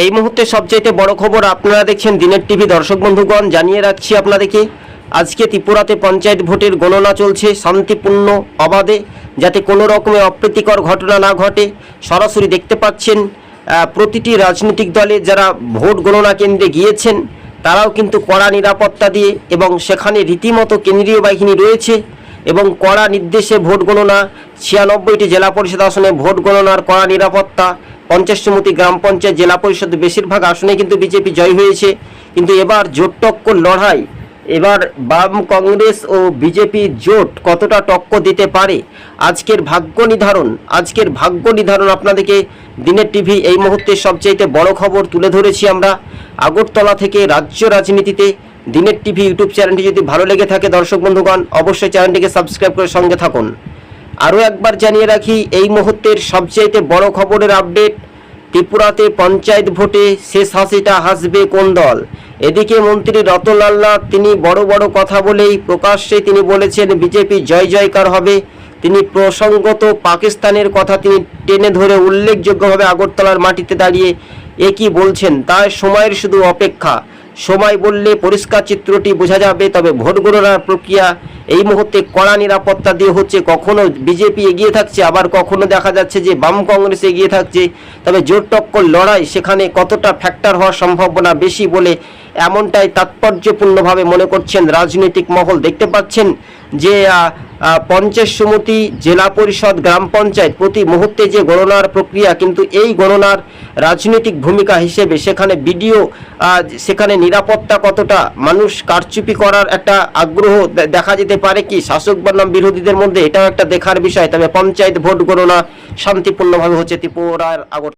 এই মুহূর্তে সবচাইতে বড় খবর আপনারা দেখছেন দিনের টিভি দর্শক বন্ধুগণ, জানিয়ে রাখছি আপনাদেরকে, আজকে ত্রিপুরাতে পঞ্চায়েত ভোটের গণনা চলছে শান্তিপূর্ণ অবাধে, যাতে কোনো রকমের অপ্রীতিকর ঘটনা না ঘটে। সরাসরি দেখতে পাচ্ছেন প্রতিটি রাজনৈতিক দলে যারা ভোট গণনা কেন্দ্রে গিয়েছেন, তারাও কিন্তু কড়া নিরাপত্তা দিয়ে এবং সেখানে রীতিমতো কেন্দ্রীয় বাহিনী রয়েছে এবং কড়া নির্দেশে ভোট গণনা ছিয়ানব্বইটি জেলা পরিষদ আসনে ভোট গণনার কড়া নিরাপত্তা পঞ্চাশ সমিতি গ্রাম পঞ্চায়েত জেলা পরিষদ বেশিরভাগ আসনে কিন্তু বিজেপি জয় হয়েছে। কিন্তু এবার জোট টক্কর লড়াই, এবার বাম কংগ্রেস ও বিজেপি জোট কতটা টক্ক দিতে পারে? আজকের ভাগ্য নির্ধারণ, আজকের ভাগ্য নির্ধারণ আপনাদেরকে দিনের টিভি এই মুহূর্তে সবচাইতে বড় খবর তুলে ধরেছি আমরা। আগরতলা থেকে রাজ্য রাজনীতিতে দিনের টিভি ইউটিউব চ্যানেলটি যদি ভালো লেগে থাকে দর্শক বন্ধুগণ, অবশ্যই চ্যানেলটিকে সাবস্ক্রাইব করে সঙ্গে থাকুন। আরও একবার জানিয়ে রাখি, এই মুহূর্তের সবচাইতে বড় খবরের আপডেট ত্রিপুরাতে পঞ্চায়েত ভোটে শেষ হাসিটা হাসবে কোন দল? এদিকে মন্ত্রী রতনলাল নাথ তিনি বড় বড় কথা বলেই প্রকাশ্যে তিনি বলেছেন, বিজেপি জয় জয়কার হবে। তিনি প্রসঙ্গত পাকিস্তানের কথা তিনি টেনে ধরে উল্লেখযোগ্যভাবে আগরতলার মাটিতে দাঁড়িয়ে এ কি বলছেন? তার সময়ের শুধু অপেক্ষা। সময় বললে পরিষ্কার চিত্রটি বোঝা যাবে, তবে ভোট গণনার প্রক্রিয়া এই মুহূর্তে কড়া নিরাপত্তা দিয়ে হচ্ছে। কখনো বিজেপি এগিয়ে থাকছে, আবার কখনো দেখা যাচ্ছে যে বাম কংগ্রেস এগিয়ে থাকছে। তবে জোর টক্কর লড়াই সেখানে কতটা ফ্যাক্টর হওয়ার সম্ভাবনা বেশি বলে এমনটাই তাৎপর্যপূর্ণভাবে মনে করছেন রাজনৈতিক মহল। দেখতে পাচ্ছেন যে পঞ্চায়েত সমিতি জেলা পরিষদ গ্রাম পঞ্চায়েত প্রতি মুহূর্তে যে গণনার প্রক্রিয়া, কিন্তু এই গণনার রাজনৈতিক ভূমিকা হিসেবে সেখানে বিডিও সেখানে নিরাপত্তা কতটা, মানুষ কারচুপি করার একটা আগ্রহ দেখা যেতে পারে কি? শাসক বনাম বিরোধীদের মধ্যে এটাও একটা দেখার বিষয়। তবে পঞ্চায়েত ভোট গণনা শান্তিপূর্ণভাবে হচ্ছে ত্রিপুরার আগর